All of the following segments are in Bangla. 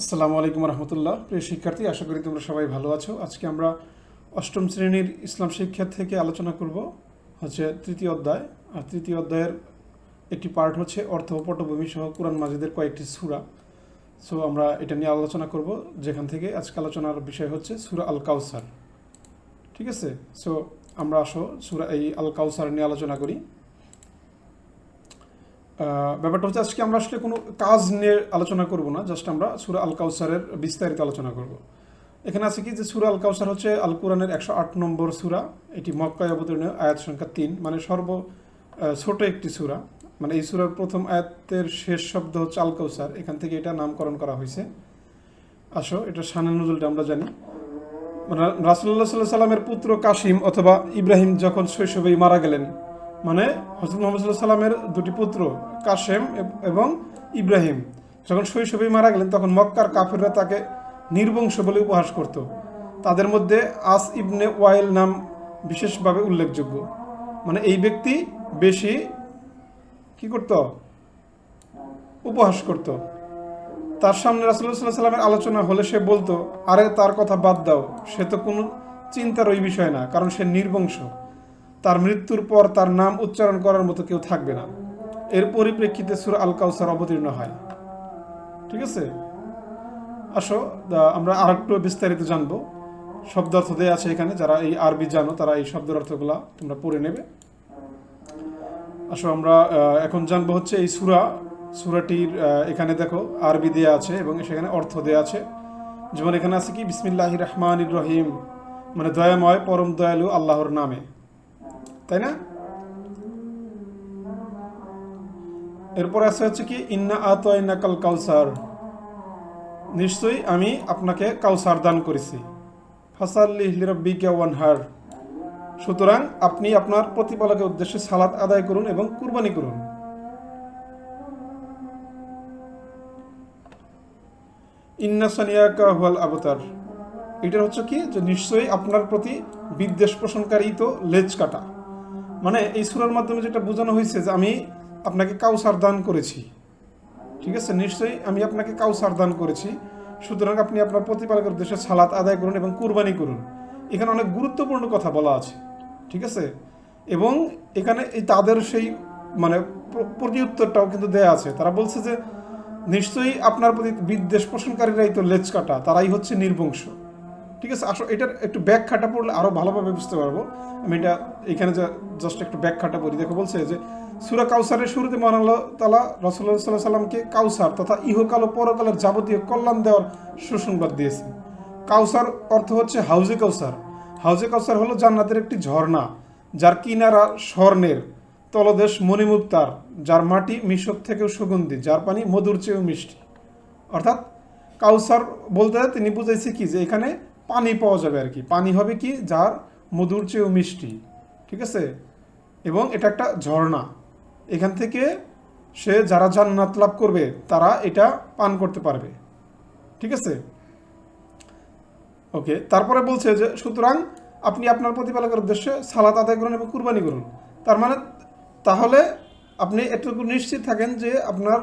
আসসালামু আলাইকুম রহমতুল্লাহ। প্রিয় শিক্ষার্থী, আশা করি তোমরা সবাই ভালো আছো। আজকে আমরা অষ্টম শ্রেণির ইসলাম শিক্ষা থেকে আলোচনা করব হচ্ছে তৃতীয় অধ্যায়। আর তৃতীয় অধ্যায়ের একটি পার্ট হচ্ছে অর্থ পটভূমি সহ কোরআন মাজিদের কয়েকটি সুরা। সো আমরা এটা নিয়ে আলোচনা করব। যেখান থেকে আজকে আলোচনার বিষয় হচ্ছে সুরা আল কাউসার ঠিক আছে? সো আমরা আসো সুরা এই আল কাউসার নিয়ে আলোচনা করি। ব্যাপারটা হচ্ছে আজকে আমরা আসলে কোনো কাজ নিয়ে আলোচনা করব না জাস্ট আমরা সুরা আল কাউসারের বিস্তারিত আলোচনা করব। এখানে আছে কি যে সুরা আল কাউসার হচ্ছে আল কোরআনের একশো আট নম্বর সুরা, এটি মক্কায় অবতীর্ণ, আয়াত সংখ্যা তিন মানে সর্ব ছোট একটি সুরা। মানে এই সুরার প্রথম আয়াতের শেষ শব্দ হচ্ছে আল কাউসার এখান থেকে এটা নামকরণ করা হয়েছে। আসো, এটা শানে নজরুলটা আমরা জানি। রাসুল্লাহ সাল্লাহ সাল্লামের পুত্র কাসিম অথবা ইব্রাহিম যখন শৈশবেই মারা গেলেন মানে হজরত মোহাম্মদ সাল্লামের দুটি পুত্র, কাশেম এবং ইব্রাহিম। যখন শৈশবেই মারা গেলেন, তখন মক্কার কাফিররা তাকে নির্বংশ বলে উপহাস করত। তাদের মধ্যে আস ইবনে ওয়াইল নাম বিশেষভাবে উল্লেখযোগ্য। মানে এই ব্যক্তি বেশি কি করত? উপহাস করত। তার সামনে রাসুল্লাহ সাল্লামের আলোচনা হলে সে বলতো, আরে তার কথা বাদ দাও, সে তো কোনো চিন্তার ওই বিষয় না, কারণ সে নির্বংশ। তার মৃত্যুর পর তার নাম উচ্চারণ করার মতো কেউ থাকবে না। এর পরিপ্রেক্ষিতে সুর আল কাউসার অবতীর্ণ হয়। ঠিক আছে? আসো আমরা আর একটু বিস্তারিত জানব। শব্দার্থ দেয়া আছে এখানে, যারা এই আরবি জানো, তারা এই শব্দের অর্থগুলা তোমরা পড়ে নেবে। আসো, আমরা এখন জানব হচ্ছে এই সুরা, সুরাটির এখানে দেখো, আরবি দেয়া আছে এবং সেখানে অর্থ দেয়া আছে। যেমন এখানে আছে কি? বিসমিল্লাহ রহমান রহিম। মানে দয়াময়, পরম দয়ালু আল্লাহর নামে। তাই না? এরপর আছে হচ্ছে কি, ইন্না আতয়না কাল কাউসার। নিশ্চয়ই আমি আপনাকে কাউসার দান করেছি। ফাসাল্লি রব্বিকে ওয়ানহার। সুতরাং আপনি আপনার প্রতিপালকের উদ্দেশ্যে সালাত আদায় করুন এবং কুরবানি করুন। ইন্না আবতার। এটা হচ্ছে কি, যে নিশ্চয়ই আপনার প্রতি বিদ্বেষ পোষণকারী তো লেজ কাটা। মানে এই সুরার মাধ্যমে যেটা বোঝানো হয়েছে যে আমি আপনাকে কাউসার দান করেছি। ঠিক আছে? নিশ্চয়ই আমি আপনাকে কাউসার দান করেছি। সুতরাং আপনি আপনার প্রতিপালকের উদ্দেশ্যে সালাত আদায় করুন এবং কুরবানি করুন। এখানে অনেক গুরুত্বপূর্ণ কথা বলা আছে। ঠিক আছে? এবং এখানে এই তাদের সেই মানে প্র- প্রতিউত্তরটাও কিন্তু দেয়া আছে। তারা বলছে যে, নিশ্চয়ই আপনার প্রতি বিদ্বেষ পোষণকারীরাই তো লেজ কাটা তারাই হচ্ছে নির্বংশ। ঠিক আছে আসলে এটার একটু ব্যাখ্যাটা পড়লে আরও ভালোভাবে বুঝতে পারব। আমি এটা এখানে জাস্ট একটু ব্যাখ্যাটা পড়ি। দেখো বলছে যে, সুরা কাউসারের শুরুতে মহান আল্লাহ তালা রসুল্লাহ সাল্লাহ সাল্লামকে কাউসার তথা ইহকাল ও পরকালের যাবতীয় কল্যাণ দেওয়ার সুসংবাদ দিয়েছে। কাউসার অর্থ হচ্ছে হাউজে কাউসার হাউজে কাউসার হলো জান্নাতের একটি ঝর্ণা, যার কিনারা স্বর্ণের তলদেশ মণিমুক্তার, যার মাটি মিশক থেকেও সুগন্ধি, যার পানি মধুর চেয়েও মিষ্টি। অর্থাৎ কাউসার বলতে তিনি বুঝাইছে কি যে, এখানে পানি পাওয়া যাবে আর কি। পানি হবে কি? যার মধুর চেয়েও মিষ্টি। ঠিক আছে? এবং এটা একটা ঝর্ণা। এখান থেকে সে যারা জান্নাত লাভ করবে, তারা এটা পান করতে পারবে। ঠিক আছে? ওকে, তারপরে বলছে যে, সুতরাং আপনি আপনার প্রতিপালকের উদ্দেশ্যে সালাত আদায় করুন এবং কুরবানি করুন। তার মানে তাহলে আপনি এটুকু নিশ্চিত থাকেন যে আপনার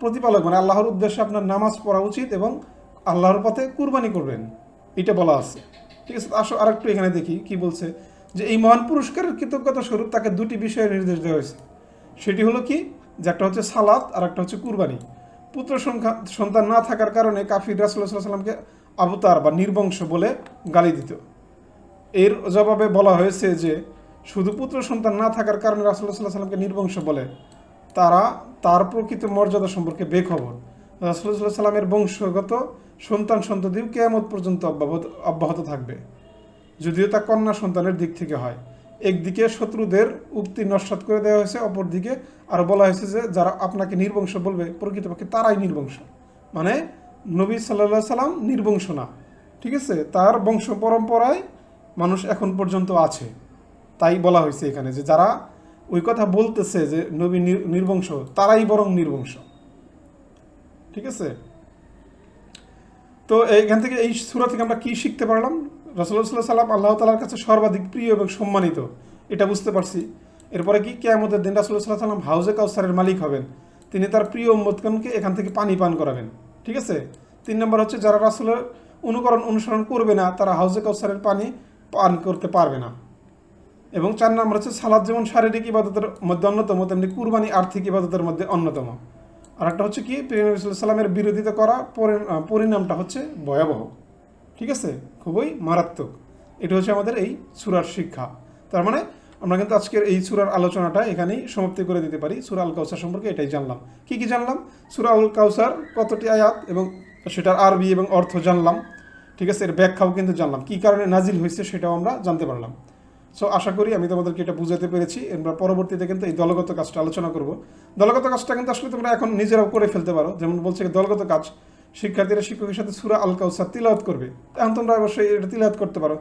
প্রতিপালক মানে আল্লাহর উদ্দেশ্যে আপনার নামাজ পড়া উচিত এবং আল্লাহর পথে কুরবানি করবেন। এটা বলা আছে। ঠিক আছে, আসো আরেকটু এখানে দেখি কি বলছে যে এই মহান পুরস্কারের কৃতজ্ঞতা স্বরূপ তাকে দুটি বিষয়ের নির্দেশ দেওয়া হয়েছে। সেটি হলো কি? যে একটা হচ্ছে সালাত, আর একটা হচ্ছে কুরবানি। পুত্র সংখ্যা, সন্তান না থাকার কারণে কাফির রাসুল্লাহ সাল্লামকে আবতার বা নির্বংশ বলে গালি দিত। এর জবাবে বলা হয়েছে যে শুধু পুত্র সন্তান না থাকার কারণে রাসুল্লাহ সাল্লাহ সাল্লামকে নির্বংশ বলে, তারা তার প্রকৃত মর্যাদা সম্পর্কে বেখবর। রাসুল্লাহ সাল্লামের বংশগত সন্তান সন্ততিও কেয়ামত পর্যন্ত অব্যাহত অব্যাহত থাকবে। যদিও তা কন্যা সন্তানের দিক থেকে হয়। একদিকে শত্রুদের উক্তি নস্বাত করে দেওয়া হয়েছে, অপরদিকে আরও বলা হয়েছে যে যারা আপনাকে নির্বংশ বলবে, প্রকৃতপক্ষে তারাই নির্বংশ। মানে নবী সাল্লাহ সাল্লাম নির্বংশ না। ঠিক আছে? তার বংশ পরম্পরায় মানুষ এখন পর্যন্ত আছে। তাই বলা হয়েছে এখানে যে যারা ওই কথা বলতেছে যে নবী নির- নির্বংশ, তারাই বরং নির্বংশ। ঠিক আছে? তো এইখান থেকে এই সুরা থেকে আমরা কি শিখতে পারলাম? রসুল্লাহ সাল্লাম আল্লাহ তালার কাছে সর্বাধিক প্রিয় এবং সম্মানিত। এটা বুঝতে পারছি। এরপরে কি কে কেয়ামতের দিন রাসুল্লাহ সাল্লাম হাউজে কাউসারের মালিক হবেন। তিনি তার প্রিয় উম্মতগণকে এখান থেকে পানি পান করাবেন। ঠিক আছে? তিন নম্বর হচ্ছে যারা রাসুলের অনুকরণ অনুসরণ করবে না, তারা হাউজে কাউসারের পানি পান করতে পারবে না। এবং চার নম্বর হচ্ছে সালাদ যেমন শারীরিক ইবাদতের মধ্যে অন্যতম, তেমনি কুরবানি আর্থিক ইবাদতের মধ্যে অন্যতম। আর একটা হচ্ছে কি সাল্লামের বিরোধিতা করা পরিণামটা হচ্ছে ভয়াবহ। ঠিক আছে? খুবই মারাত্মক। এটা হচ্ছে আমাদের এই সুরার শিক্ষা। তার মানে আমরা কিন্তু আজকের এই সুরার আলোচনাটা এখানেই সমাপ্তি করে দিতে পারি। সুরা আল কাউসার সম্পর্কে এটাই জানলাম। কি কি জানলাম? সুরা আল কাউসার কতটি আয়াত এবং সেটার আরবি এবং অর্থ জানলাম। ঠিক আছে? এর ব্যাখ্যাও কিন্তু জানলাম। কি কারণে নাজিল হয়েছে সেটাও আমরা জানতে পারলাম। সো আশা করি আমি তোমাদেরকে এটা বুঝাতে পেরেছি। আমরা পরবর্তীতে কিন্তু এই দলগত কাজটা আলোচনা করব। দলগত কাজটা কিন্তু আসলে তোমরা এখন নিজেরাও করে ফেলতে পারো। যেমন বলছে দলগত কাজ, শিক্ষার্থীরা শিক্ষকের সাথে সুরা আল কাউসার তিলাওয়াত করবে। এখন তোমরা অবশ্যই এটা তিলাওয়াত করতে পারো।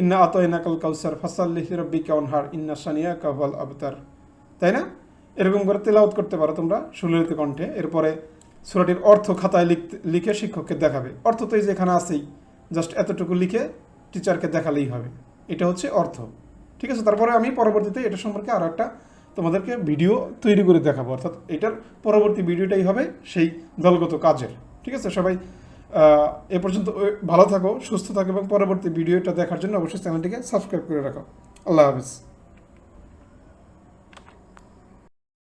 ইন্না আত কাল কাউসার ফাসাল্লিহ রব্বিকা অনহার ইন্না সানিয়া কাবাল আবতার। তাই না? এরকম করে তেলাওয়াত করতে পারো তোমরা সুললিত কণ্ঠে। এরপরে সুরাটির অর্থ খাতায় লিখতে লিখে শিক্ষককে দেখাবে। অর্থ তো এই যে এখানে আছেই, জাস্ট এতটুকু লিখে টিচারকে দেখালেই হবে। এটা হচ্ছে অর্থ। ঠিক আছে, তারপরে আমি পরবর্তীতে এটা সম্পর্কে আরও একটা তোমাদেরকে ভিডিও তৈরি করে দেখাবো। অর্থাৎ এটার পরবর্তী ভিডিওটাই হবে সেই দলগত কাজের। ঠিক আছে, সবাই এ পর্যন্ত ভালো থাকো, সুস্থ থাকো এবং পরবর্তী ভিডিওটা দেখার জন্য অবশ্যই চ্যানেলটিকে সাবস্ক্রাইব করে রাখো। আল্লাহ হাফিজ।